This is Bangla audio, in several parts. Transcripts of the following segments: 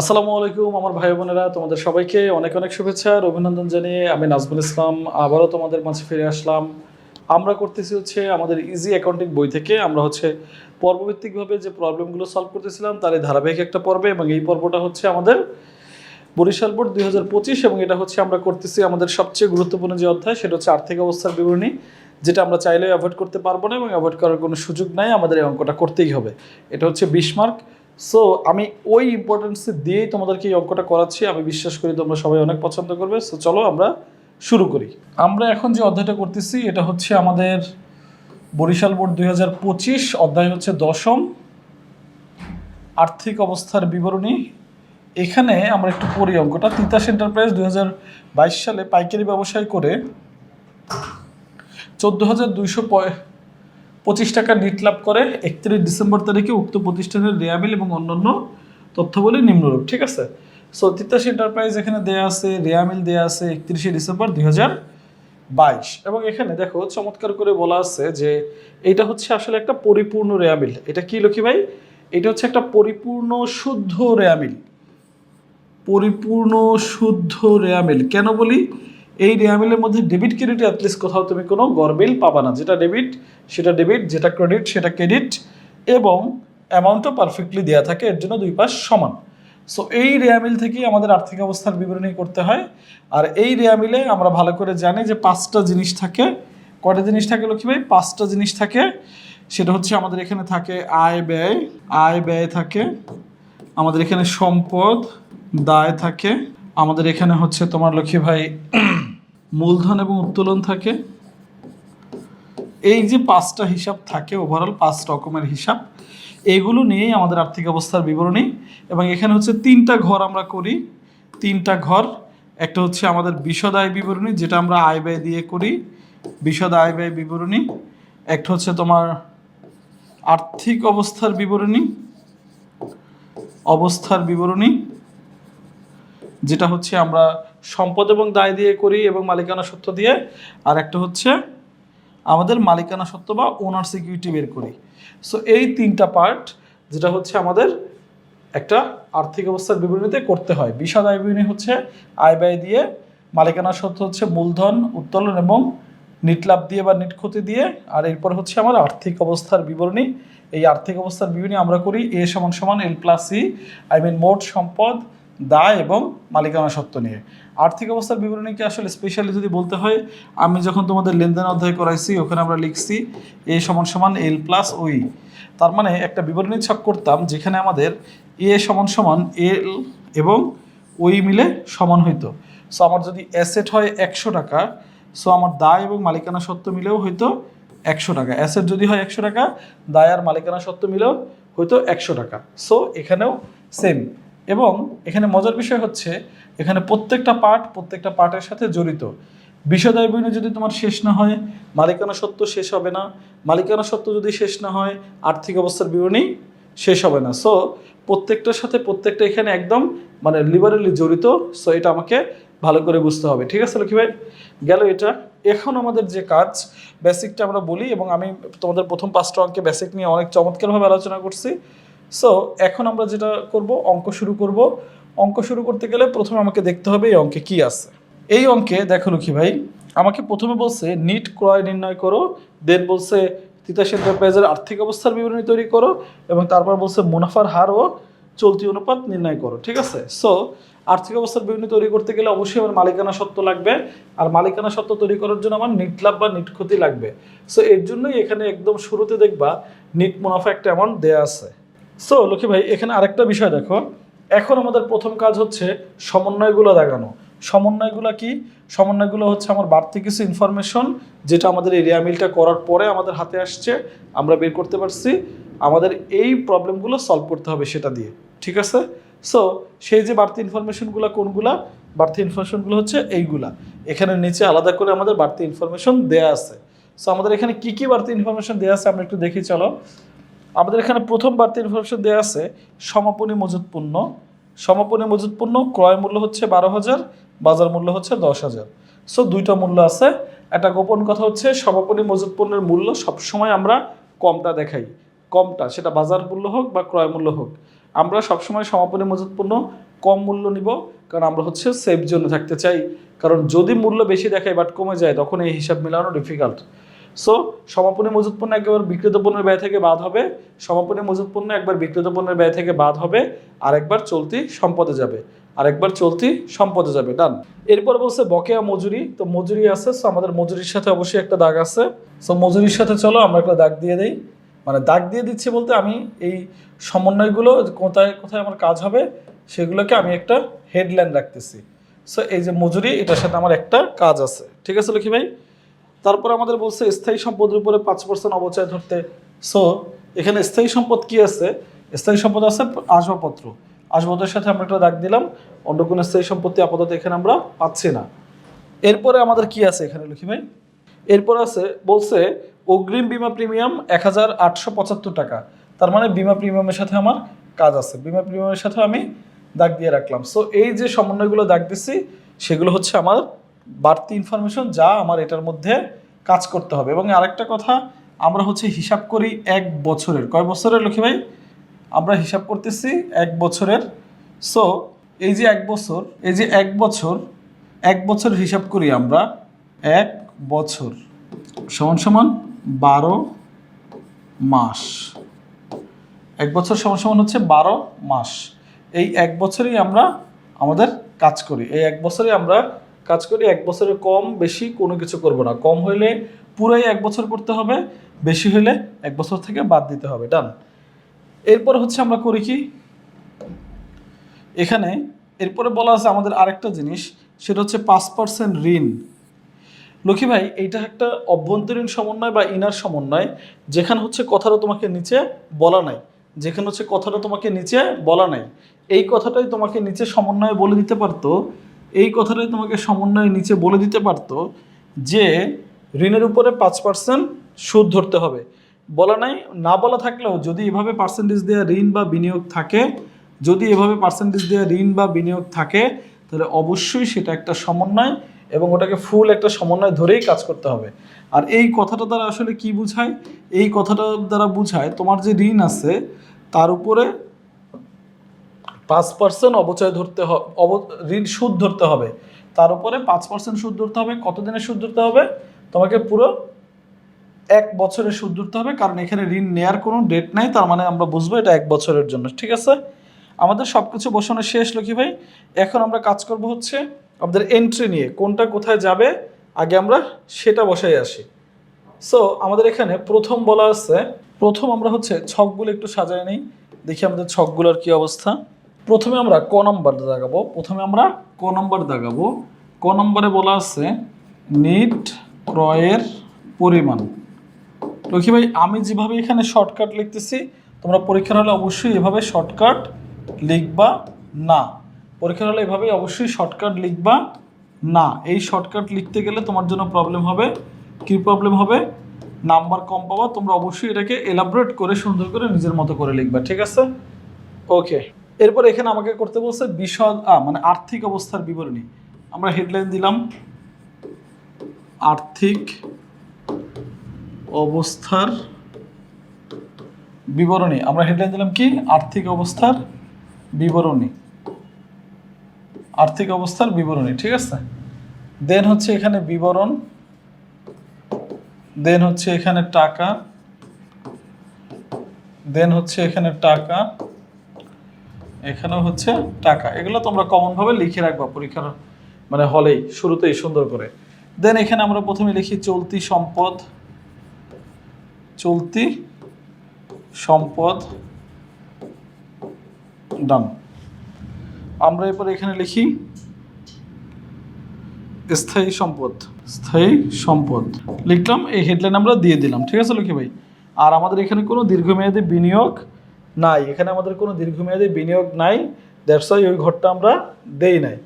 আসসালামু আলাইকুম আমার ভাই বোনেরা, তোমাদের সবাইকে অনেক অনেক শুভেচ্ছা আর অভিনন্দন জানিয়ে আমি নাজমুল ইসলাম আবারও তোমাদের মাঝে ফিরে আসলাম। আমরা করতেছি হচ্ছে আমাদের ইজি অ্যাকাউন্টিং বই থেকে, আমরা হচ্ছে পর্বভিত্তিকভাবে যে প্রবলেমগুলো সলভ করতেছিলাম তার এই ধারাবাহিক একটা পর্বে এবং এই পর্বটা হচ্ছে আমাদের বরিশাল বোর্ড দুই হাজার পঁচিশ এবং এটা হচ্ছে আমরা করতেছি আমাদের সবচেয়ে গুরুত্বপূর্ণ যে অধ্যায়, সেটা হচ্ছে আর্থিক অবস্থার বিবরণী, যেটা আমরা চাইলেও অ্যাভয়েড করতে পারব না এবং অ্যাভয়েড করার কোনো সুযোগ নাই, আমাদের এই অঙ্কটা করতেই হবে। এটা হচ্ছে বিশ মার্ক সো আমি ওই ইম্পর্টেন্স দিয়েই তোমাদেরকে এই অঙ্কটা করাচ্ছি। আমি বিশ্বাস করি তোমরা সবাই অনেক পছন্দ করবে। সো চলো আমরা শুরু করি। আমরা এখন যে অধ্যায়টা করতেছি, এটা হচ্ছে আমাদের বরিশাল বোর্ড দুই হাজার পঁচিশ অধ্যায় হচ্ছে দশম। আর্থিক অবস্থার বিবরণী। এখানে আমরা একটু পড়ি অঙ্কটা। তিতাস এন্টারপ্রাইজ দুই হাজার বাইশ সালে পাইকারি ব্যবসায় করে চোদ্দ হাজার দুইশো পঁচিশ টাকা নিট লাভ করে একত্রিশ ডিসেম্বর তারিখে উক্ত প্রতিষ্ঠানের রেয়াবিল এবং অন্যান্য তথ্যবলী নিম্নরূপ, ঠিক আছে? সো তিতাস এন্টারপ্রাইজ এখানে দেয়া আছে রেয়ামিল দেয়া আছে একত্রিশে ডিসেম্বর দুই বাইশ। এবং এখানে দেখো, চমৎকার করে বলা আছে যে এটা হচ্ছে আসলে একটা পরিপূর্ণ রেয়ামিল এটা কি লক্ষ্মী ভাই? এটা হচ্ছে একটা পরিপূর্ণ শুদ্ধ রেয়ামিল পরিপূর্ণ শুদ্ধ রেয়ামিল কেন বলি? এই রেয়ামিলের মধ্যে ডেবিট ক্রেডিট অ্যাটলিস্ট কোথাও তুমি কোনো গরবিল পাবা না। যেটা ডেবিট সেটা ডেবিট যেটা ক্রেডিট সেটা ক্রেডিট এবং অ্যামাউন্টও পারফেক্টলি দেওয়া থাকে, এর জন্য দুই পাশ সমান। সো এই রেয়ামিল থেকেই আমাদের আর্থিক অবস্থার বিবরণী করতে হয়। আর এই রেয়ামিলে আমরা ভালো করে জানি যে পাঁচটা জিনিস থাকে। কটা জিনিস থাকে লক্ষ্মী ভাই? পাঁচটা জিনিস থাকে। সেটা হচ্ছে আমাদের এখানে থাকে আয়, ব্যয়। আয়, ব্যয় থাকে। আমাদের এখানে সম্পদ, দায় থাকে। আমাদের এখানে হচ্ছে তোমার লক্ষ্মী ভাই মূলধন এবং উত্তোলন থাকে। এই যে পাঁচটা হিসাব থাকে ওভারঅল পাঁচ রকমের হিসাব এইগুলো নিয়েই আমাদের আর্থিক অবস্থার বিবরণী। এবং এখানে হচ্ছে তিনটা ঘর আমরা করি। তিনটা ঘর, একটা হচ্ছে আমাদের বিশদ আয় বিবরণী, যেটা আমরা আয় ব্যয় দিয়ে করি, বিশদ আয় ব্যয় বিবরণী। একটা হচ্ছে তোমার আর্থিক অবস্থার বিবরণী অবস্থার বিবরণী, যেটা হচ্ছে আমরা সম্পদ এবং দায় দিয়ে করি এবং মালিকানা সত্ত্ব দিয়ে। আর একটা হচ্ছে আমাদের মালিকানা সত্ত্ব বা ওনার সিকিউরিটি বের করি। সো এই তিনটা পার্ট যেটা হচ্ছে আমাদের একটা আর্থিক অবস্থার বিবরণীতে করতে হয়। বিশদ আয় বিবরণী হচ্ছে আয় ব্যয় দিয়ে মালিকানা সত্ত্ব হচ্ছে মূলধন, উত্তোলন এবং নিট লাভ দিয়ে বা নিট ক্ষতি দিয়ে। আর এরপর হচ্ছে আমার আর্থিক অবস্থার বিবরণী। এই আর্থিক অবস্থার বিবরণী আমরা করি এ সমান সমান L plus C I mean মোট সম্পদ দায় এবং মালিকানা সত্ত্ব নিয়ে। আর্থিক অবস্থার বিবরণীকে আসলে স্পেশালি যদি বলতে হয়, আমি যখন তোমাদের লেনদেন অধ্যায় করাইছি, ওখানে আমরা লিখছি এ সমান সমান এল প্লাস ওই তার মানে একটা বিবরণী ছাপ করতাম যেখানে আমাদের এ সমান সমান এল এবং ওই মিলে সমান হইতো। সো আমার যদি অ্যাসেট হয় একশো টাকা সো আমার দায় এবং মালিকানা সত্ত্ব মিলেও হয়তো একশো টাকা। অ্যাসেট যদি হয় একশো টাকা, দায় আর মালিকানা সত্ত্ব মিলেও হয়তো একশো টাকা। সো এখানেও সেম এবং এখানে মজার বিষয় হচ্ছে, এখানে প্রত্যেকটা পার্ট প্রত্যেকটা পার্টের সাথে জড়িত। বিষয়দায় বিবরণী যদি তোমার শেষ না হয়, মালিকানা সত্ত্ব শেষ হবে না। মালিকানা সত্ত্ব যদি শেষ না হয়, আর্থিক অবস্থার বিবরণী শেষ হবে না। সো প্রত্যেকটার সাথে প্রত্যেকটা এখানে একদম মানে লিবারেলি জড়িত। সো এটা আমাকে ভালো করে বুঝতে হবে। ঠিক আছে, লক্ষ্মী ভাই? গেল এটা। এখন আমাদের যে কাজ বেসিকটা আমরা বলি এবং আমি তোমাদের প্রথম পাঁচটা অঙ্কে বেসিক নিয়ে অনেক চমৎকারভাবে আলোচনা করছি। সো এখন আমরা যেটা করব, অঙ্ক শুরু করব। অঙ্ক শুরু করতে গেলে প্রথমে আমাকে দেখতে হবে এই অঙ্কে কি আছে। এই অঙ্কে, দেখো লক্ষ্মী ভাই, আমাকে প্রথমে বলছে, নিট ক্রয় নির্ণয় করো, দেন বলছে তিতাস এন্টারপ্রাইজের আর্থিক অবস্থার বিবরণী তৈরি করো, এবং তারপর বলছে মুনাফার হার ও চলতি অনুপাত নির্ণয় করো। ঠিক আছে? সো আর্থিক অবস্থার বিবরণী তৈরি করতে গেলে অবশ্যই আমার মালিকানা সত্ত্ব লাগবে, আর মালিকানা সত্ত্ব তৈরি করার জন্য আমার নিট লাভ বা নিট ক্ষতি লাগবে। সো এর জন্যই এখানে একদম শুরুতে দেখবা, নিট মুনাফা একটা অ্যামাউন্ট দেয়া আছে। সো লক্ষ্মী ভাই, এখানে আরেকটা বিষয় দেখো। এখন আমাদের প্রথম কাজ হচ্ছে সমন্বয়গুলো দেখানো। সমন্বয়গুলো কি? সমন্বয়গুলো হচ্ছে আমার বাড়তি কিছু ইনফরমেশন যেটা আমাদের এই রেয়ামিলটা করার পরে আমাদের হাতে আসছে, আমরা বের করতে পারছি। আমাদের এই প্রবলেমগুলো সলভ করতে হবে সেটা দিয়ে, ঠিক আছে? সো সেই যে বাড়তি ইনফরমেশনগুলো কোনগুলা? বাড়তি ইনফরমেশনগুলো হচ্ছে এইগুলা। এখানে নিচে আলাদা করে আমাদের বাড়তি ইনফরমেশন দেয়া আছে। সো আমাদের এখানে কি কি বাড়তি ইনফরমেশন দেওয়া আছে আমরা একটু দেখি, চলো। আমাদের এখানে প্রথম বাড়তি ইনফরমেশন দেওয়া আছে, সমাপনী মজুত পণ্য। সমাপনী মজুত পণ্য, ক্রয় মূল্য হচ্ছে বারো হাজার, বাজার মূল্য হচ্ছে দশ হাজার। সো দুইটা মূল্য আছে। একটা গোপন কথা হচ্ছে, সমাপনী মজুত পণ্যের মূল্য সবসময় আমরা কমটা দেখাই। কমটা, সেটা বাজার মূল্য হোক বা ক্রয় মূল্য হোক। আমরা সবসময় সমাপনী মজুত পণ্য কম মূল্য নিব, কারণ আমরা হচ্ছে সেফ জন্য থাকতে চাই। কারণ যদি মূল্য বেশি দেখায় বাট কমে যায়, তখন এই হিসাব মেলানো ডিফিকাল্ট সো সমাপনী মজুত পণ্য একবার বিক্রিত পণ্যের ব্যয় থেকে বাদ হবে। সমাপনী মজুত পণ্য একবার বিক্রিত পণ্যের ব্যয় থেকে বাদ হবে। আর একবার চলতি সম্পদে যাবে। আর একবার চলতি সম্পদে যাবে। ডান এরপর বলছে বকেয়া মজুরি। তো মজুরি আছে। সো আমাদের মজুরির সাথে অবশ্যই একটা দাগ আছে। সো মজুরির সাথে চলো, আমরা একটা দাগ দিয়ে দিই। মানে দাগ দিয়ে দিচ্ছি বলতে আমি এই সমন্বয়গুলো, কোথায় কোথায় আমার কাজ হবে, সেগুলোকে আমি একটা হেডলাইন রাখতেছি। সো এই যে মজুরি, এটার সাথে আমার একটা কাজ আছে। ঠিক আছে লক্ষ্মী ভাই? তারপর আমাদের বলছে স্থায়ী সম্পদের উপরে পাঁচ পার্সেন্ট অবচয় ধরতে। সো এখানে স্থায়ী সম্পদ কি আছে? স্থায়ী সম্পদ আছে আসবাবপত্র। আসবাবপত্রের সাথে আমরা একটা দাগ দিলাম, অন্য কোনো স্থায়ী সম্পত্তি আপাতত এখানে আমরা পাচ্ছি না। এরপরে আমাদের কি আছে এখানে, লক্ষ্মী ভাই? এরপর আছে, বলছে অগ্রিম বিমা প্রিমিয়াম এক হাজার আটশো পঁচাত্তর টাকা। তার মানে বিমা প্রিমিয়ামের সাথে আমার কাজ আছে। বিমা প্রিমিয়ামের সাথে আমি দাগ দিয়ে রাখলাম। সো এই যে সমন্বয়গুলো দাগ দিচ্ছি সেগুলো হচ্ছে আমার বাড়তি ইনফরমেশন যা আমার এটার মধ্যে কাজ করতে হবে। এবং আরেকটা কথা, আমরা হচ্ছে হিসাব করি এক বছরের। কয় বছরের লক্ষ্মী ভাই? আমরা হিসাব করতেছি এক বছরের। সো এই যে এক বছর, এই যে এক বছর এক বছর হিসাব করি আমরা, এক বছর সমান সমান বারো মাস। এক বছর সমান সমান হচ্ছে বারো মাস। এই এক বছরেই আমরা আমাদের কাজ করি। এই এক বছরে আমরা কাজ করি, এক বছরের কম বেশি কোনো কিছু করব না। কম হইলে পুরাই এক বছর করতে হবে, বেশি হইলে এক বছর থেকে বাদ দিতে হবে ডান এরপর হচ্ছে আমরা করি কি? এখানে এরপরে বলা আছে আমাদের আরেকটা জিনিস, সেটা হচ্ছে পাঁচ পার্সেন্ট ঋণ। লক্ষ্মী ভাই, এইটা একটা অভ্যন্তরীণ সমন্বয় বা ইনার সমন্বয়, যেখানে হচ্ছে কথাটা তোমাকে নিচে বলা নাই। যেখানে হচ্ছে কথাটা তোমাকে নিচে বলা নাই। এই কথাটাই তোমাকে নিচে সমন্বয়ে বলে দিতে পারতো এই কথাটাই তোমাকে সমন্বয়ে নিচে বলে দিতে পারতো যে ঋণের উপরে পাঁচ পার্সেন্ট সুদ ধরতে হবে। বলা নাই, না বলা থাকলেও যদি এভাবে পার্সেন্টেজ দেওয়া ঋণ বা বিনিয়োগ থাকে, যদি এভাবে পার্সেন্টেজ দেওয়া ঋণ বা বিনিয়োগ থাকে, তাহলে অবশ্যই সেটা একটা সমন্বয় এবং ওটাকে ফুল একটা সমন্বয় ধরেই কাজ করতে হবে। আর এই কথাটা দ্বারা আসলে কি বোঝায়? এই কথাটা দ্বারা বোঝায় তোমার যে ঋণ আছে, তার উপরে পাঁচ পার্সেন্ট অবচয় ধরতে হবে ঋণ সুদ ধরতে হবে। তার উপরে পাঁচ পার্সেন্ট সুদ ধরতে হবে। কতদিনের সুদ ধরতে হবে? তোমাকে পুরো এক বছরের সুদ ধরতে হবে, কারণ এখানে ঋণ নেয়ার কোনো ডেট নাই, তার মানে আমরা বুঝব এটা এক বছরের জন্য, ঠিক আছে? আমাদের সব কিছু বসানো শেষ, লক্ষ্মী ভাই। এখন আমরা কাজ করব হচ্ছে আমাদের এন্ট্রি নিয়ে, কোনটা কোথায় যাবে, আগে আমরা সেটা বসাই আসি। সো আমাদের এখানে প্রথম বলা আছে, প্রথম আমরা হচ্ছে ছকগুলো একটু সাজায় নিই, দেখি আমাদের ছকগুলোর কি অবস্থা। প্রথমে আমরা ক নম্বর দাগাবো। প্রথমে আমরা ক নম্বর দাগাবো। ক নম্বরে বলা আছে, নিট ক্রয়ের পরিমাণ। লক্ষ্মী ভাই, আমি যেভাবে এখানে শর্টকাট লিখতেছি, তোমরা পরীক্ষার হলে অবশ্যই এভাবে শর্টকাট লিখবা না। পরীক্ষার হলে এভাবে অবশ্যই শর্টকাট লিখবা না। এই শর্টকাট লিখতে গেলে তোমার জন্য প্রবলেম হবে। কি প্রবলেম হবে? নাম্বার কম পাবা, তোমরা অবশ্যই এটাকে এলাবোরেট করে সুন্দর করে নিজের মতো করে লিখবা, ঠিক আছে? ওকে এরপর এখানে আমাকে করতে বলছে বিশদ মানে আর্থিক অবস্থার বিবরণী। আমরা হেডলাইন দিলাম, আর্থিক অবস্থার বিবরণী। আমরা হেডলাইন দিলাম কি? আর্থিক অবস্থার বিবরণী। আর্থিক অবস্থার বিবরণী, ঠিক আছে? দেন হচ্ছে এখানে বিবরণ। দেন হচ্ছে এখানে টাকা। দেন হচ্ছে এখানে টাকা। এখানেও হচ্ছে টাকা। এগুলো তোমরা কমন ভাবে লিখে রাখবা পরীক্ষার মানে হলেই, শুরুতেই সুন্দর করে। দেন এখানে আমরা প্রথমে লিখি চলতি সম্পদ। চলতি সম্পদ। ডান আমরা এরপর এখানে লিখি স্থায়ী সম্পদ। স্থায়ী সম্পদ। লিখলাম, এই হেডলাইন আমরা দিয়ে দিলাম। ঠিক আছে, লক্ষ্মী ভাই? আর আমাদের এখানে কোনো দীর্ঘমেয়াদী বিনিয়োগ নাই। এখানে আমাদের কোনো দীর্ঘমেয়াদী বিনিয়োগ নাই। দ্যাটস ওই ঘরটা আমরা দেই নাই।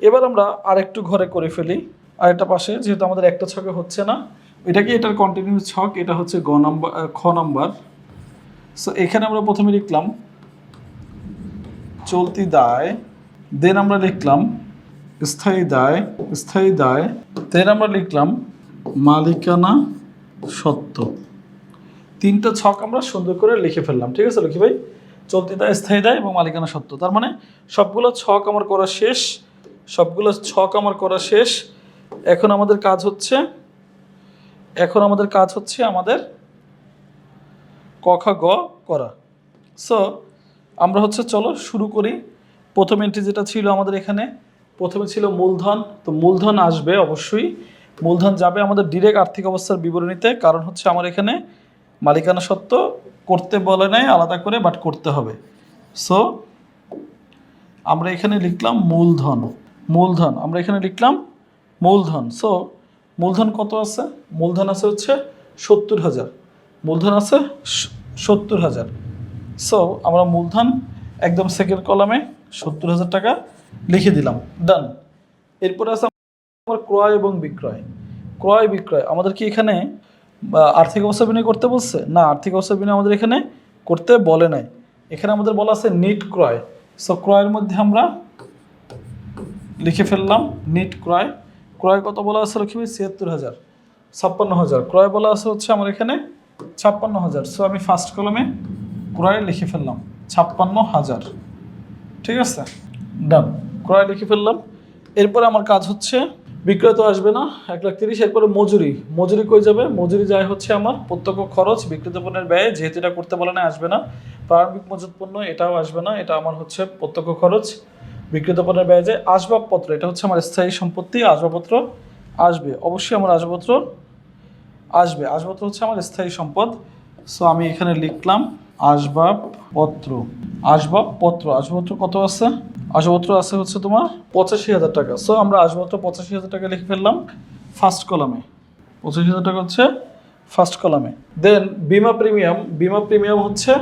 এবার আমরা আরেকটু ঘরে করে ফেলি। আরেকটা পাশে, যেহেতু আমাদের একটা ছকে হচ্ছে না, এটা কি এটার কন্টিনিউ ছক? এটা হচ্ছে গ নাম্বার খ নাম্বার। সো এখানে আমরা প্রথমে লিখলাম, চলতি দায় দেন আমরা লিখলাম, স্থায়ী দায় স্থায়ী দায় দেন আমরা লিখলাম, মালিকানা সত্ত্ব তিনটা ছক আমরা সুন্দর করে লিখে ফেললাম, ঠিক আছে লক্ষ্মী ভাই? চলতি দায়, স্থায়ী দায় এবং মালিকানা সত্য। তার মানে সবগুলো ছক আমার করা শেষ, সবগুলো ছক আমার করা শেষ। এখন আমাদের কাজ হচ্ছে, এখন আমাদের কাজ হচ্ছে আমাদের ক খ গ করা। সো আমরা হচ্ছে চলো শুরু করি। প্রথম এন্ট্রি যেটা ছিল আমাদের এখানে, প্রথমে ছিল মূলধন। তো মূলধন আসবে অবশ্যই। মূলধন যাবে আমাদের ডিরেক্ট আর্থিক অবস্থার বিবরণীতে, কারণ হচ্ছে আমার এখানে মালিকানা সত্ত্ব করতে বলে নাই, আলাদা করে বাট করতে হবে। সো আমরা এখানে লিখলাম মূলধন মূলধন। আমরা এখানে লিখলাম মূলধন। সো মূলধন কত আছে? মূলধন আছে হচ্ছে সত্তর হাজার। মূলধন আছে সত্তর হাজার। সো আমরা মূলধন একদম সেকেন্ড কলামে সত্তর হাজার টাকা লিখে দিলাম। ডান এরপরে আছে আমার ক্রয় এবং বিক্রয়। ক্রয়, বিক্রয়। আমাদের কি এখানে আর্থিক অবস্থা বিনয় করতে বলছে? না, আর্থিক অবস্থা বিনয় আমাদের এখানে করতে বলে নাই। এখানে আমাদের বলা আছে নিট ক্রয়। সো ক্রয়ের মধ্যে আমরা লিখে ফেললাম নিট ক্রয়। ক্রয় কত বলা আছে লক্ষ্মী ছিয়াত্তর হাজার। ছাপ্পান্ন হাজার। ক্রয় বলা আছে হচ্ছে আমার এখানে ছাপ্পান্ন হাজার। সো আমি ফার্স্ট কলমে ক্রয় লিখে ফেললাম ছাপ্পান্ন হাজার। ঠিক আছে? ডান ক্রয় লিখে ফেললাম। এরপরে আমার কাজ হচ্ছে বিক্রয় তো আসবে না, এক লাখ তিরিশ, এরপরে মজুরি। মজুরি কই যাবে? মজুরি যায় হচ্ছে আমার প্রত্যক্ষ খরচ, বিক্রিত পণ্যের ব্যয়, যেহেতু এটা করতে বলে না, আসবে না। প্রারম্ভিক মজুত পণ্য, এটাও আসবে না, এটা আমার হচ্ছে প্রত্যক্ষ খরচ। বিক্রিত পণ্যের ব্যয় যায় আসবাবপত্র, এটা হচ্ছে আমার স্থায়ী সম্পত্তি, আসবাবপত্র আসবে। অবশ্যই আমার আসবাবপত্র আসবে, আসবাবপত্র হচ্ছে আমার স্থায়ী সম্পদ। সো আমি এখানে লিখলাম আসবাবপত্র। আসবাবপত্র আসবাবপত্র কত আছে? আসবাবপত্র আছে হচ্ছে তোমার পঁচাশি হাজার টাকা। সো আমরা আসবাবপত্র পঁচাশি হাজার টাকা লিখে ফেললাম ফার্স্ট কলামে পঁচাশি হাজার টাকা হচ্ছে ফার্স্ট কলামে দেন বিমা প্রিমিয়াম বিমা প্রিমিয়াম হচ্ছে,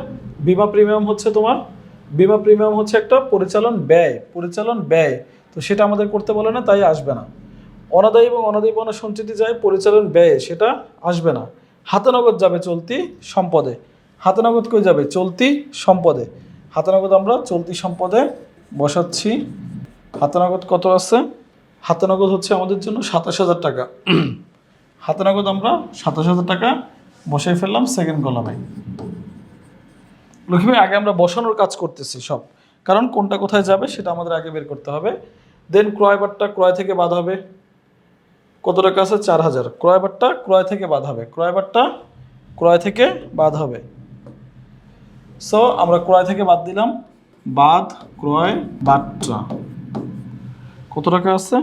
বিমা প্রিমিয়াম হচ্ছে তোমার, বিমা প্রিমিয়াম হচ্ছে একটা পরিচালন ব্যয় পরিচালন ব্যয়। তো সেটা আমাদের করতে বলে না, তাই আসবে না। অনাদায়ী এবং অনাদায়ী পণ্য সঞ্চিতি যায় পরিচালন ব্যয়ে, সেটা আসবে না। হাতে নগদ যাবে চলতি সম্পদে। হাতে নগদ কই যাবে? চলতি সম্পদে। হাতে নগদ আমরা চলতি সম্পদে বসাচ্ছি। হাতে নগদ কত আছে? হাতে নগদ হচ্ছে আমাদের জন্য সাতাশ হাজার টাকা। হাতে নগদ আমরা সাতাশ হাজার টাকা বসাই ফেললাম সেকেন্ড কলামে লক্ষ্মী আগে আমরা বসানোর কাজ করতেছি সব। কারণ কোনটা কোথায় যাবে সেটা আমাদের আগে বের করতে হবে। দেন ক্রয়বারটা ক্রয় থেকে বাদ হবে। কত টাকা আছে? চার হাজার। ক্রয়বারটা ক্রয় থেকে বাদ হবে। ক্রয়বারটা ক্রয় থেকে বাদ হবে। সো আমরা ক্রয় থেকে বাদ দিলাম। বাদ, ক্রয় বাট্টা কত টাকা আছে?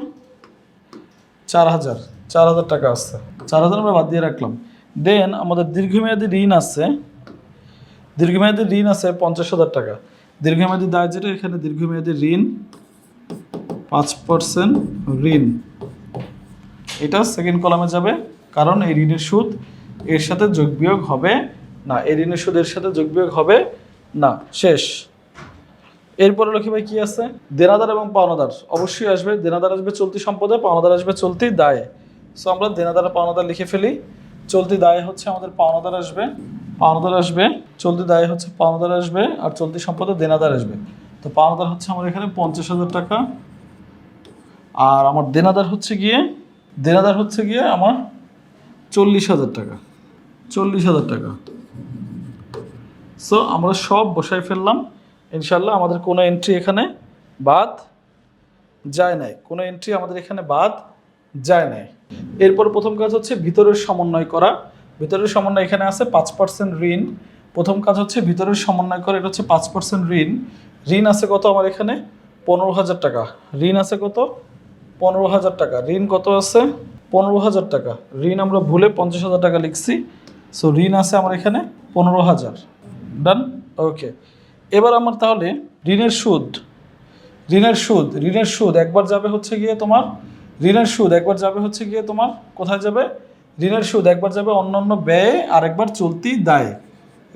চার হাজার। চার হাজার টাকা আছে। চার হাজার আমরা বাদ দিয়ে রাখলাম। দেন আমাদের দীর্ঘমেয়াদী ঋণ আছে। দীর্ঘমেয়াদী ঋণ আছে পঞ্চাশ হাজার টাকা। দীর্ঘমেয়াদী দায় যেটা, এখানে দীর্ঘমেয়াদী ঋণ, পাঁচ পার্সেন্ট ঋণ। এটা সেকেন্ড কলামে যাবে। কারণ এই ঋণের সুদ, এর সাথে যোগ বিয়োগ হবে না এই ঋণের সুদের সাথে যোগ বিয়োগ হবে না, শেষ। এরপরে লক্ষ্মী ভাই কি আছে? দেনাদার এবং পাওনাদার। অবশ্যই আসবে, দেনাদার আসবে চলতি সম্পদে, পাওনাদার আসবে চলতি দায়ে। সো আমরা দেনাদার পাওনাদার লিখে ফেলি। চলতি দায়ে হচ্ছে আমাদের পাওনাদার আসবে পাওনাদার আসবে, চলতি দায়ে হচ্ছে পাওনাদার আসবে, আর চলতি সম্পদে দেনাদার আসবে। তো পাওনাদার হচ্ছে আমার এখানে পঞ্চাশ হাজার টাকা। আর আমার দেনাদার হচ্ছে গিয়ে, দেনাদার হচ্ছে গিয়ে আমার চল্লিশ হাজার টাকা। চল্লিশ হাজার টাকা। সো আমরা সব বসাই ফেললাম। ইনশাল্লাহ আমাদের কোনো এন্ট্রি এখানে বাদ যায় নাই। কোনো এন্ট্রি আমাদের এখানে বাদ যায় নাই। এরপর প্রথম কাজ হচ্ছে ভিতরের সমন্বয় করা। ভিতরের সমন্বয় এখানে আছে পাঁচ পার্সেন্ট ঋণ। প্রথম কাজ হচ্ছে ভিতরের সমন্বয় করা, এটা হচ্ছে পাঁচ পার্সেন্ট ঋণ। ঋণ আছে কত আমার এখানে? পনেরো হাজার টাকা। ঋণ আছে কত? পনেরো হাজার টাকা। ঋণ কত আছে? পনেরো হাজার টাকা। ঋণ আমরা ভুলে পঞ্চাশ হাজার টাকা লিখছি। সো ঋণ আছে আমার এখানে পনেরো হাজার। ডান ওকে এবার আমার তাহলে ঋণের সুদ। ঋণের সুদ ঋণের সুদ একবার যাবে হচ্ছে গিয়ে তোমার, ঋণের সুদ একবার যাবে হচ্ছে গিয়ে তোমার কোথায় যাবে? ঋণের সুদ একবার যাবে অন্যান্য ব্যয়ে আর একবার চলতি দায়ে।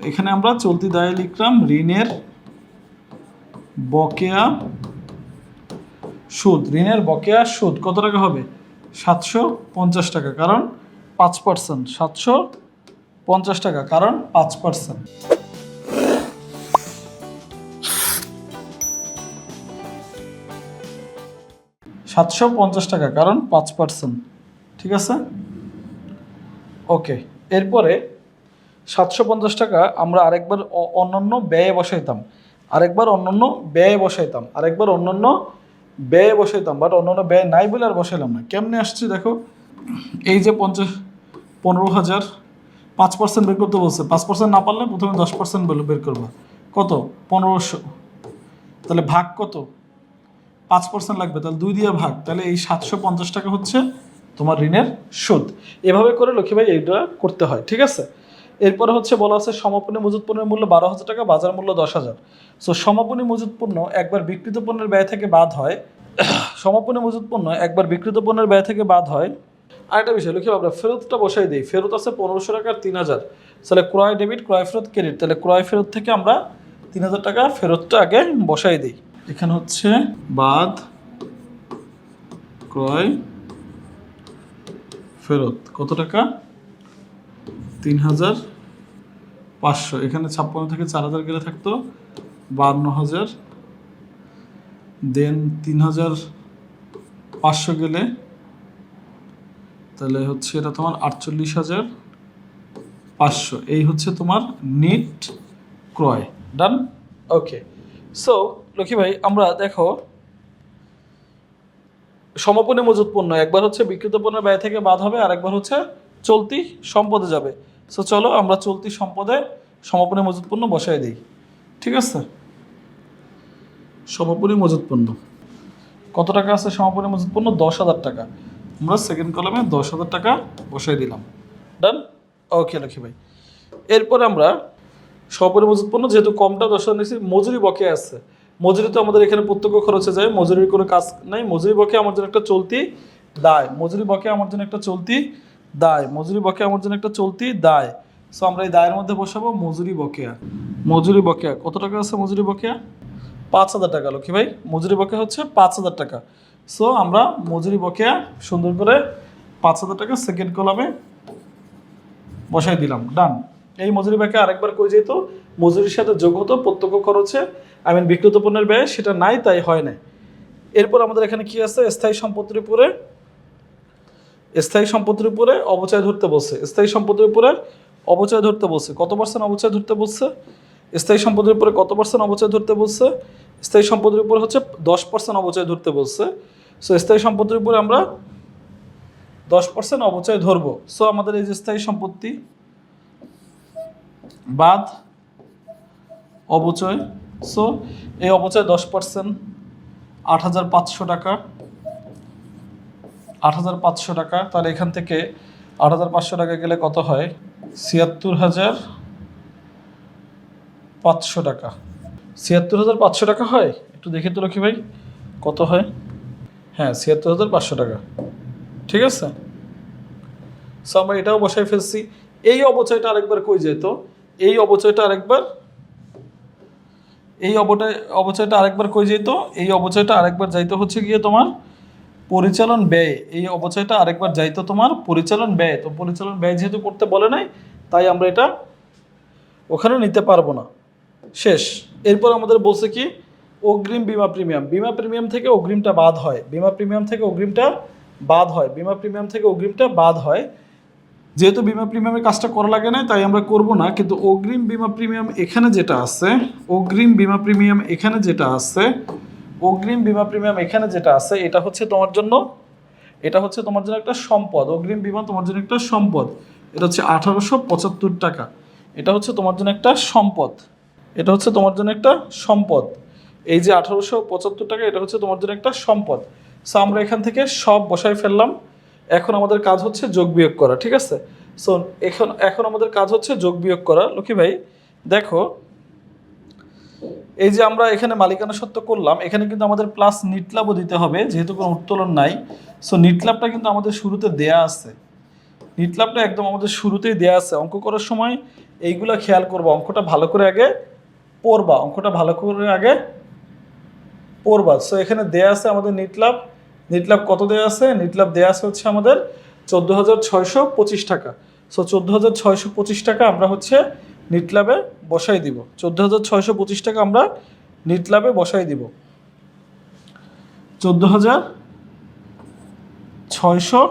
এখানে আমরা চলতি দায়ে লিখলাম ঋণের বকেয়া সুদ। ঋণের বকেয়া সুদ কত টাকা হবে? সাতশো পঞ্চাশ টাকা। কারণ পাঁচ পার্সেন্ট সাতশো পঞ্চাশ টাকা। কারণ পাঁচ পার্সেন্ট সাতশো পঞ্চাশ টাকা, কারণ পাঁচ পার্সেন্ট ঠিক আছে? ওকে এরপরে সাতশো পঞ্চাশ টাকা আমরা আরেকবার অন্যান্য ব্যয়ে বসাইতাম। আরেকবার অন্যান্য ব্যয়ে বসাইতাম, আরেকবার অন্যান্য ব্যয়ে বসাইতাম বাট অন্যান্য ব্যয় নাই বলে আর বসাইলাম না। কেমনে আসছে দেখো? এই যে পঞ্চাশ, পনেরো হাজার, পাঁচ পার্সেন্ট বের করতে বলছে। পাঁচ পার্সেন্ট না পারলে প্রথমে দশ পার্সেন্ট বের করবা। কত? পনেরোশো। তাহলে ভাগ কত? পাঁচ পার্সেন্ট লাগবে, তাহলে দুই দিয়ে ভাগ, তাহলে এই সাতশো পঞ্চাশ টাকা হচ্ছে তোমার ঋণের সুদ। এভাবে করে লক্ষ্মী ভাই এইটা করতে হয়, ঠিক আছে? এরপরে হচ্ছে বলা আছে সমাপনী মজুত পণ্যের মূল্য বারো হাজার টাকা, বাজার মূল্য দশ হাজার। সো সমাপনী মজুত পণ্য একবার বিকৃত পণ্যের ব্যয় থেকে বাদ হয় সমাপনী মজুত পণ্য একবার বিকৃত পণ্যের ব্যয় থেকে বাদ হয়। আরেকটা বিষয়, লক্ষ্মী আমরা ফেরতটা বসাই দিই। ফেরত আছে পনেরোশো টাকার তিন হাজার। তাহলে ক্রয় ডেবিট, ক্রয় ফেরত, ক্রেডিট। তাহলে ক্রয় ফেরত থেকে আমরা তিন হাজার টাকা ফেরতটা আগে বসাই দিই। এখানে হচ্ছে বাদ, ক্রয়, ফেরত। কত টাকা? তিন হাজার পাঁচশো। এখানে ছাপ্পান্ন থেকে চার হাজার গেলে থাকতো। বান্ন হাজার দেন তিন হাজার পাঁচশো গেলে তাহলে হচ্ছে এটা তোমার আটচল্লিশ হাজার পাঁচশো। এই হচ্ছে তোমার নিট ক্রয়। ডান? ওকে সো লক্ষ্মী ভাই, আমরা দেখো সমাপনী মজুত পণ্য, একবার হচ্ছে বিক্রিত পণ্যের ব্যয় থেকে বাদ হবে আর একবার হচ্ছে চলতি সম্পদে যাবে। সো চলো আমরা চলতি সম্পদে সমাপনী মজুত পণ্য বসাই দিই। ঠিক আছে? সমাপনী মজুত পণ্য। কত টাকা আছে সমাপনী মজুত পণ্য? দশ হাজার টাকা। আমরা সেকেন্ড কলমে দশ হাজার টাকা বসাই দিলাম। ডান ওকে লক্ষ্মী ভাই। এরপরে আমরা সমাপনী মজুত পণ্য, যেহেতু কমটা দশ হাজার নিয়েছি, মজুরি বকে আছে। মজুরি তো আমাদের এখানে প্রত্যক্ষ খরচে যায়, মজুরির কোনো কাজ নাই। মজুরি বকে আমার জন্য একটা চলতি দায়। মজুরি বকে আমার জন্য একটা চলতি দায়। মজুরি বকে আমার জন্য একটা চলতি দায়। সো আমরা এই দায়ের মধ্যে বসাবো মজুরি বকেয়া। মজুরি বকেয়া, কত টাকা আছে মজুরি বকেয়া? পাঁচ হাজার টাকা, লক্ষ্মী ভাই। মজুরি বকেয়া হচ্ছে পাঁচ হাজার টাকা। সো আমরা মজুরি বকেয়া সুন্দর করে পাঁচ হাজার টাকা সেকেন্ড কলামে বসাই দিলাম। ডান এই মজুরি ব্যাকে আরেকবার কই যেত? মজুরির সাথে যোগ হতো, প্রত্যক্ষ খরচে আই মিন বিক্রিত পণ্যের ব্যয় সেটা নাই, তাই হয় না এরপর আমাদের এখানে কি আছে? স্থায়ী সম্পত্তির উপরে, স্থায়ী সম্পত্তির উপরে অবচয় ধরতে বলছে। স্থায়ী সম্পত্তির উপরে অবচয় ধরতে বলছে। কত পার্সেন্ট অবচয় ধরতে বলছে? স্থায়ী সম্পত্তির উপরে কত পার্সেন্ট অবচয় ধরতে বলছে? স্থায়ী সম্পত্তির উপরে হচ্ছে দশ পার্সেন্ট অবচয় ধরতে বলছে। সো স্থায়ী সম্পত্তির উপরে আমরা দশ পার্সেন্ট অবচয় ধরবো। সো আমাদের এই যে স্থায়ী সম্পত্তি বাদ অবচয় সো এই অবচয় দশ পার্সেন্ট আট হাজার পাঁচশো টাকা। আট হাজার পাঁচশো টাকা, তাহলে এখান থেকে আট হাজার পাঁচশো টাকা গেলে কত হয়? ছিয়াত্তর হাজার পাঁচশো টাকা। ছিয়াত্তর হাজার পাঁচশো টাকা হয়? একটু দেখে তো লক্ষ্মী ভাই, কত হয়? হ্যাঁ ছিয়াত্তর হাজার পাঁচশো টাকা। ঠিক আছে? সো আমরা এটাও বসাই ফেলছি। এই অবচয়টা আরেকবার কই যেত এই অবচয়টা আরেকবার, এই অবচয় অবচয়টা আরেকবার কই যেত এই অবচয়টা আরেকবার যাইতে হচ্ছে গিয়ে তোমার পরিচালন ব্যয়। এই অবচয়টা আরেকবার যাইতো তোমার পরিচালন ব্যয়। তো পরিচালন ব্যয় যেহেতু করতে বলে নাই, তাই আমরা এটা ওখানে নিতে পারব না। শেষ। এরপর আমাদের বলছে কি, অগ্রিম বিমা প্রিমিয়াম। বিমা প্রিমিয়াম থেকে অগ্রিমটা বাদ হয়। বিমা প্রিমিয়াম থেকে অগ্রিমটা বাদ হয়। বিমা প্রিমিয়াম থেকে অগ্রিমটা বাদ হয়। যেহেতু বিমা প্রিমিয়ামের কাজটা করা লাগে না, তাই আমরা করব না। কিন্তু অগ্রিম বিমা প্রিমিয়াম এখানে যেটা আছে, অগ্রিম বিমা প্রিমিয়াম এখানে যেটা আছে, অগ্রিম বিমা প্রিমিয়াম এখানে যেটা আছে, এটা হচ্ছে তোমার জন্য, এটা হচ্ছে তোমার জন্য একটা সম্পদ। অগ্রিম বিমা তোমার জন্য একটা সম্পদ। এটা হচ্ছে আঠারোশো পঁচাত্তর টাকা। এটা হচ্ছে তোমার জন্য একটা সম্পদ। এটা হচ্ছে তোমার জন্য একটা সম্পদ। এই যে আঠারোশো পঁচাত্তর টাকা, এটা হচ্ছে তোমার জন্য একটা সম্পদ। সো আমরা এখান থেকে সব বসাই ফেললাম। এখন আমাদের কাজ হচ্ছে যোগ বিয়োগ করা, ঠিক আছে? সো এখন এখন আমাদের কাজ হচ্ছে যোগ বিয়োগ করা। লক্ষ্মী ভাই, দেখো, এই যে আমরা এখানে মালিকানা সত্ত্ব করলাম, এখানে কিন্তু আমাদের প্লাস নিটলাভও দিতে হবে, যেহেতু কোনো উত্তোলন নাই। সো নিটলাভটা কিন্তু আমাদের শুরুতে দেয়া আছে। নিটলাভটা একদম আমাদের শুরুতেই দেয়া আছে। অঙ্ক করার সময় এইগুলা খেয়াল করবা, অঙ্কটা ভালো করে আগে পড়বা, অঙ্কটা ভালো করে আগে পড়বা। সো এখানে দেয়া আছে আমাদের নিটলাভ নিটলাভ কত দেওয়া আছে? নিটলাভ দেয়া আছে হচ্ছে আমাদের চোদ্দ হাজার ছয়শো পঁচিশ টাকা। সো চোদ্দ হাজার ছয়শো পঁচিশ টাকা আমরা হচ্ছে নিটলাভে বসাই দিব। চোদ্দ হাজার ছয়শো পঁচিশ টাকা আমরা নিটলাভে বসাই দিব। চোদ্দ হাজার ছয়শো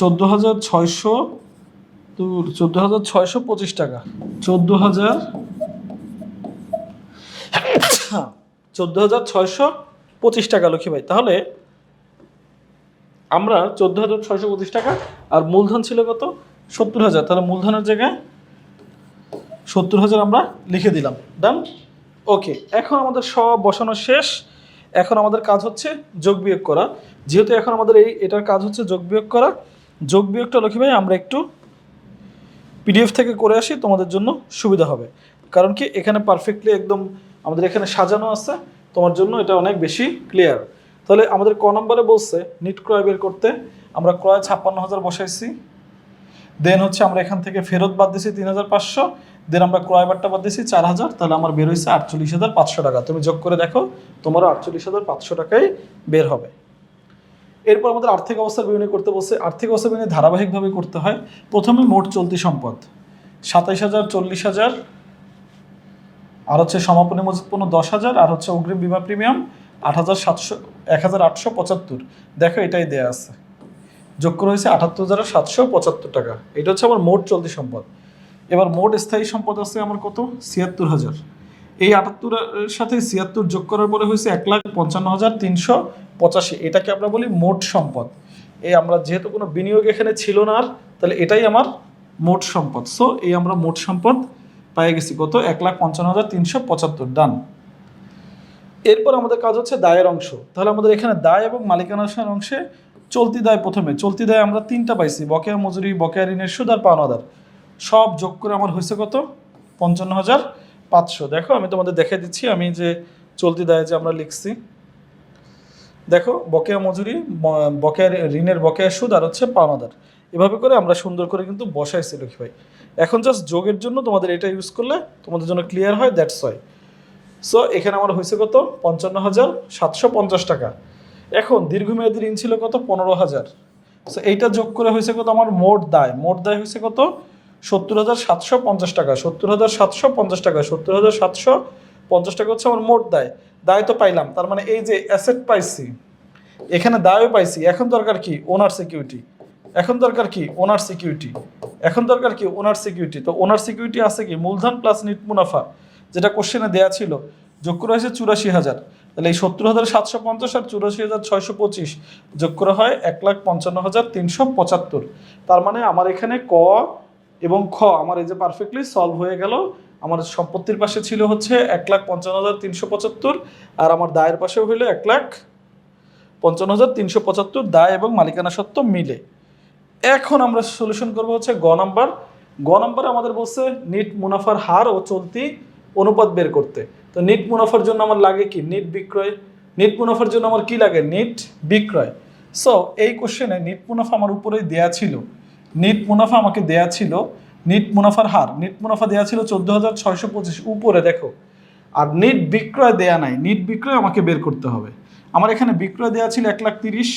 চোদ্দ হাজার ছয়শো চোদ্দ হাজার ছয়শো পঁচিশ টাকা। চোদ্দ হাজার চোদ্দ হাজার ছয়শো পঁচিশ টাকা, লক্ষ্মী ভাই। তাহলে আমরা চোদ্দ হাজার ছয়শো পঁচিশ টাকা, আর মূলধন ছিল কত? সত্তর হাজার। তাহলে মূলধনের জায়গায় সত্তর হাজার আমরা লিখে দিলাম। ডান ওকে এখন আমাদের সব বসানো শেষ। এখন আমাদের কাজ হচ্ছে যোগ বিয়োগ করা। যেহেতু এখন আমাদের এই, এটার কাজ হচ্ছে যোগ বিয়োগ করা। যোগ বিয়োগটা, লক্ষ্মী ভাই, আমরা একটু পিডিএফ থেকে করে আসি, তোমাদের জন্য সুবিধা হবে। কারণ কি, এখানে পারফেক্টলি একদম আমাদের এখানে সাজানো আছে। তোমার জন্য এটা অনেক বেশি ক্লিয়ার তাহলে আমাদের ক নম্বরে বলছে নিট ক্রয় বের করতে। আমরা ক্রয় ছাপ্পান্ন হাজার বসাইছি। দেন হচ্ছে আমরা এখান থেকে ফেরত বাদ দিছি তিন হাজার পাঁচশো। দেন আমরা ক্রয় বারটা বাদ দিছি চার হাজার। তাহলে আমার বের হয়েছে আটচল্লিশ হাজার পাঁচশো টাকা। তুমি যোগ করে দেখো, তোমারও আটচল্লিশ হাজার পাঁচশো টাকাই বের হবে। এরপর আমাদের আর্থিক অবস্থার বিবরণী করতে বলছে, আর্থিক অবস্থা বিবরণী ধারাবাহিকভাবে করতে হয়। প্রথমে মোট চলতি সম্পদ সাতাইশ হাজার, চল্লিশ হাজার আর হচ্ছে সমাপনী মজুত পণ্য দশ হাজার, আর হচ্ছে অগ্রিম বিমা প্রিমিয়াম আট হাজার সাতশো, এক হাজার আটশো পঁচাত্তর। দেখো, এটাই দেয়া আছে। যোগ করে হয়েছে আটাত্তর হাজার সাতশো পঁচাত্তর টাকা। এটা হচ্ছে আমার মোট চলতি সম্পদ। এবার মোট স্থায়ী সম্পদ আছে আমার কত? ছিয়াত্তর হাজার। এই আটাত্তরের সাথে ছিয়াত্তর যোগ করার পরে হয়েছে এক লাখ পঞ্চান্ন হাজার তিনশো পঁচাশি। এটাকে আমরা বলি মোট সম্পদ। এই আমরা যেহেতু কোনো বিনিয়োগ এখানে ছিল না আর, তাহলে এটাই আমার মোট সম্পদ। সো এই আমরা মোট সম্পদ পেয়ে গেছি। কত এক লাখ পঞ্চান্ন হাজার তিনশো পঁচাত্তর ডান। এরপর আমাদের কাজ হচ্ছে দায়ের অংশ। তাহলে আমাদের এখানে দায় এবং মালিকানার অংশে চলতি দায় প্রথমে। চলতি দায় আমরা তিনটা পাইছি, বকেয়া মজুরি, বকেয়া ঋণের সুদ আর পাওনাদার। সব যোগ করে আমার হয়েছে কত? পঞ্চান্ন হাজার পাঁচশো। দেখো, আমি তোমাদের দেখে দিচ্ছি, আমি যে চলতি দায় যে আমরা লিখছি। দেখো, বকেয়া মজুরি বকেয়া ঋণের বকেয়া সুদ আর হচ্ছে পাওনাদার। এভাবে করে আমরা সুন্দর করে কিন্তু বসাইছি লক্ষ্মী ভাই। এখন জাস্ট যোগের জন্য তোমাদের এটা ইউজ করলে তোমাদের জন্য ক্লিয়ার হয় দ্যাটস ওয়াই সো এখানে আমার হয়েছে কত? পঞ্চান্ন হাজার সাতশো পঞ্চাশ টাকা। এখন দীর্ঘমেয়াদী ঋণ ছিল কত? পনেরো হাজার। সো এইটা যোগ করে হয়েছে কত? আমার মোট দায়। মোট দায় হয়েছে কত? সত্তর হাজার সাতশো পঞ্চাশ টাকা। সত্তর হাজার সাতশো পঞ্চাশ টাকা। সত্তর হাজার সাতশো পঞ্চাশ টাকা হচ্ছে আমার মোট দায়। দায় তো পাইলাম। তার মানে এই যে অ্যাসেট পাইছি, এখানে দায়ও পাইছি। এখন দরকার কি? ওনার সিকিউরিটি এখন দরকার কি? ওনার সিকিউরিটি এখন দরকার কি? ওনার সিকিউরিটি তো ওনার সিকিউরিটি আছে কি? মূলধন প্লাস নিট মুনাফা, যেটা কোশ্চেনে দেয়া ছিল, যোগ করা হয়েছে চুরাশি হাজার। তাহলে এই সত্তর হাজার সাতশো পঞ্চাশ আর চুরাশি হাজার ছয়শো পঁচিশ যোগ করা হয় এক লাখ পঞ্চান্ন হাজার তিনশো পঁচাত্তর। তার মানে আমার এখানে ক এবং খ আমার এই যে পারফেক্টলি সলভ হয়ে গেল, আমার সম্পত্তির পাশে ছিল হচ্ছে এক লাখ পঞ্চান্ন হাজার তিনশো পঁচাত্তর আর আমার দায়ের পাশেও হইল এক লাখ পঞ্চান্ন হাজার তিনশো পঁচাত্তর। দায় এবং মালিকানা সত্ত্ব মিলে। এখন আমরা সলিউশন করব হচ্ছে গ নাম্বার। গ নাম্বারে আমাদের বলছে নিট মুনাফার হার ও চলতি অনুপাত বের করতে। তো নিট মুনাফার জন্য আমার লাগে কি? নিট বিক্রয়। নিট মুনাফার জন্য আমার কি লাগে? নিট বিক্রয়। সো এই কোশ্চেনে নিট মুনাফা আমার উপরেই দেয়া ছিল। নিট মুনাফা আমাকে দেয়া ছিল নিট মুনাফার হার। নিট মুনাফা দেয়া ছিল চোদ্দ হাজার ছয়শো পঁচিশ। উপরে দেখো। আর নিট বিক্রয় দেয়া নাই। নিট বিক্রয় আমাকে বের করতে হবে। আমার এখানে বিক্রয় দেওয়া ছিল এক লাখ তিরিশ।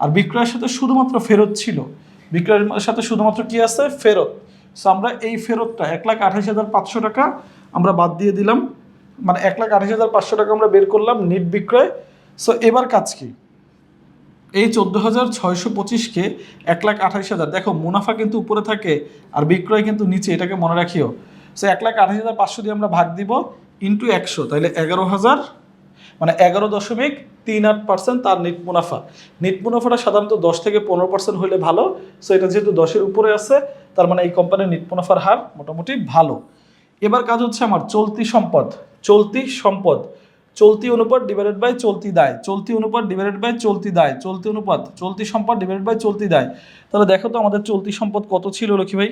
আর বিক্রয়ের সাথে শুধুমাত্র ফেরত ছিল। বিক্রয়ের সাথে শুধুমাত্র কি আছে? ফেরত। সো আমরা এই ফেরতটা এক লাখ আঠাশ হাজার পাঁচশো টাকা আমরা বাদ দিয়ে দিলাম। মানে এক লাখ আঠাশ হাজার পাঁচশো টাকা আমরা বের করলাম নিট বিক্রয়। সো এবার কাজ কি? এই চোদ্দ হাজার ছয়শো পঁচিশকে এক লাখ আঠাশ হাজার। দেখো, মুনাফা কিন্তু উপরে থাকে আর বিক্রয় কিন্তু নিচে, এটাকে মনে রাখিও। সো এক লাখ আঠাশ হাজার পাঁচশো দিয়ে আমরা ভাগ দিব ইন্টু একশো তাহলে এগারো হাজার মানে এগারো দশমিক তিন আট পার্সেন্ট তার নিট মুনাফা। নিট মুনাফাটা সাধারণত দশ থেকে পনেরো পার্সেন্ট হলে ভালো। সো এটা যেহেতু দশের উপরে আছে, তার মানে এই কোম্পানির নিট মুনাফার হার মোটামুটি ভালো। এবার কাজ হচ্ছে আমার চলতি সম্পদ। চলতি সম্পদ। চলতি অনুপাত ডিভাইডেড বাই চলতি দায়। চলতি অনুপাত ডিভাইডেড বাই চলতি দায়। চলতি অনুপাত। চলতি সম্পদ ডিভাইডেড বাই চলতি দায়। তাহলে দেখো তো আমাদের চলতি সম্পদ কত ছিল লক্ষ্মী ভাই?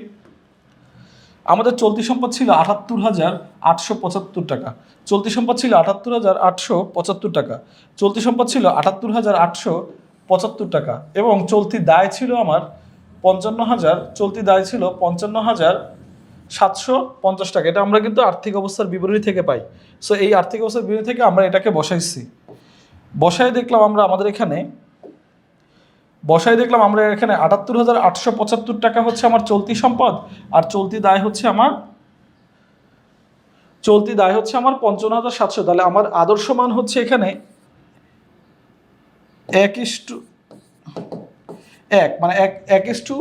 আমাদের চলতি সম্পদ ছিল আটাত্তর হাজার আটশো পঁচাত্তর টাকা। চলতি সম্পদ ছিল আটাত্তর হাজার আটশো পঁচাত্তর টাকা। চলতি সম্পদ ছিল আটাত্তর হাজার আটশো পঁচাত্তর টাকা এবং চলতি দায় ছিল আমার পঞ্চান্ন হাজার, চলতি দায় ছিল পঞ্চান্ন হাজার সাতশো পঞ্চাশ টাকা। এটা আমরা কিন্তু আর্থিক অবস্থার বিবরণী থেকে পাই। সো এই আর্থিক অবস্থার বিবরণী থেকে আমরা এটাকে বসাইছি। বসাই দেখলাম আমরা আমাদের এখানে বসাই দেখলাম আমরা এখানে আটাত্তর হাজার আটশো পঁচাত্তর টাকা হচ্ছে আমার চলতি সম্পদ, আর চলতি দায় হচ্ছে আমার, চলতি দায় হচ্ছে আমার পঞ্চান্ন হাজার সাতশো। তাহলে আমার আদর্শ মান হচ্ছে এখানে এক ইস্টু এক মানে এক এক ইস্টু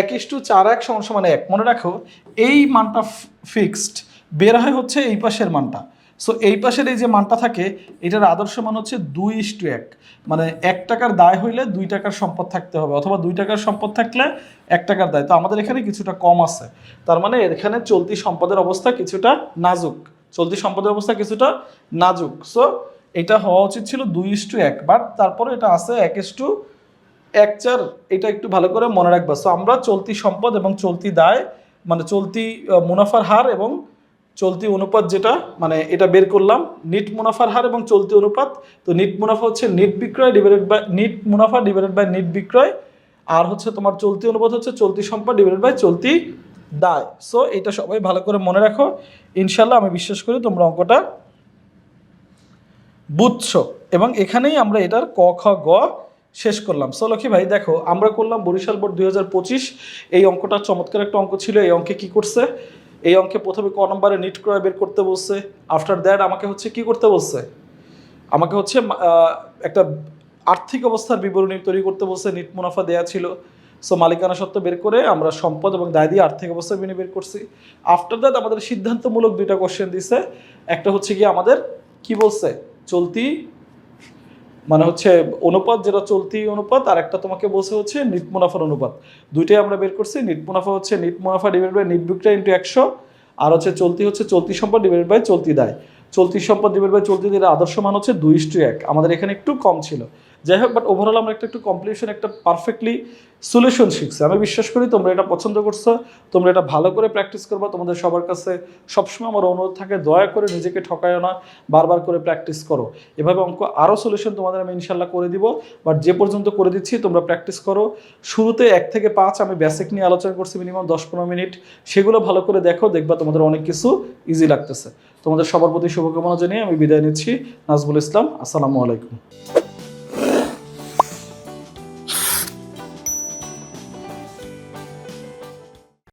এক ইস্টু চার এক সমান সমান এক। মনে রাখো, এই মানটা ফিক্সড, বের হয় হচ্ছে এই পাশের মানটা। সো এই পাশের এই যে মানটা থাকে, এটার আদর্শ মান হচ্ছে দুই ইস টু এক। মানে এক টাকার দায় হইলে দুই টাকার সম্পদ থাকতে হবে, অথবা দুই টাকার সম্পদ থাকলে এক টাকার দায়। তো আমাদের এখানে কিছুটা কম আছে। তার মানে এখানে চলতি সম্পদের অবস্থা কিছুটা নাজুক। চলতি সম্পদের অবস্থা কিছুটা নাজুক। সো এটা হওয়া উচিত ছিল দুই ইস টু এক। বাট তারপরে এটা আছে এক ইস টু এক চার, এটা একটু ভালো করে মনে রাখবা। সো আমরা চলতি সম্পদ এবং চলতি দায় মানে চলতি মুনাফার হার এবং চলতি অনুপাত যেটা মানে এটা বের করলাম, নিট মুনাফার হার এবং চলতি অনুপাত। তো নিট মুনাফা হচ্ছে নিট বিক্রয় ডিভাইডেড বাই নিট মুনাফা ডিভাইডেড বাই নিট বিক্রয়, আর হচ্ছে তোমার চলতি অনুপাত হচ্ছে চলতি সম্পদ ডিভাইডেড বাই চলতি দায়। সো এটা সবাই ভালো করে মনে রাখো। ইনশাল্লাহ আমি বিশ্বাস করি তোমরা অঙ্কটা বুঝছ। এবং এখানেই আমরা এটার ক, খ, গ শেষ করলাম। সো লক্ষ্মী ভাই, দেখো, আমরা করলাম বরিশাল বোর্ড দুই হাজার পঁচিশ। এই অঙ্কটা চমৎকার একটা অঙ্ক ছিল। এই অঙ্কে কি করছে? এই অঙ্কে প্রথমে ক নম্বরে নিট ক্রয় বের করতে বলছে। আফটার দ্যাট আমাকে হচ্ছে কি করতে বলছে? আমাকে হচ্ছে একটা আর্থিক অবস্থার বিবরণী তৈরি করতে বলছে নিট মুনাফা দেয়া ছিল। সো মালিকানা সত্ত্ব বের করে আমরা সম্পদ এবং দায় দিয়ে আর্থিক অবস্থার বিনিয়োগ বের করছি। আফটার দ্যাট আমাদের সিদ্ধান্তমূলক দুইটা কোশ্চেন দিছে। একটা হচ্ছে কি আমাদের কি বলছে? চলতি মানে হচ্ছে অনুপাত যেটা চলতি অনুপাত, আর একটা তোমাকে বসে হচ্ছে নিট মুনাফার অনুপাত। দুইটাই আমরা বের করছি নিট মুনাফা হচ্ছে নিট মুনাফা ডিভাইড বাই নিট বিক্রয় ইন্টু একশো, আর হচ্ছে চলতি হচ্ছে চলতি সম্পদ ডিভাইড বাই চলতি দায়। চলতি সম্পদ ডিভাইড বাই চলতি দায়ের আদর্শ মান হচ্ছে দুই ইস্টু এক। আমাদের এখানে একটু কম ছিল। যাই হোক বাট ওভারঅল আমরা একটা, একটু কমপ্লিশন একটা পারফেক্টলি সলিউশন শিখছি। আমি বিশ্বাস করি তোমরা এটা পছন্দ করছ, তোমরা এটা ভালো করে প্র্যাকটিস করবা। তোমাদের সবার কাছে সবসময় আমার অনুরোধ থাকে, দয়া করে নিজেকে ঠকায় না, বারবার করে প্র্যাকটিস করো। এভাবে অঙ্ক আরও সলিউশন তোমাদের আমি ইনশাল্লাহ করে দিব। বাট যে পর্যন্ত করে দিচ্ছি, তোমরা প্র্যাকটিস করো। শুরুতে এক থেকে পাঁচ আমি বেসিক নিয়ে আলোচনা করছি মিনিমাম দশ পনেরো মিনিট। সেগুলো ভালো করে দেখো, দেখবা তোমাদের অনেক কিছু ইজি লাগতেছে। তোমাদের সবার প্রতি শুভকামনা জানিয়ে আমি বিদায় নিচ্ছি নাজবুল ইসলাম আসসালামু আলাইকুম।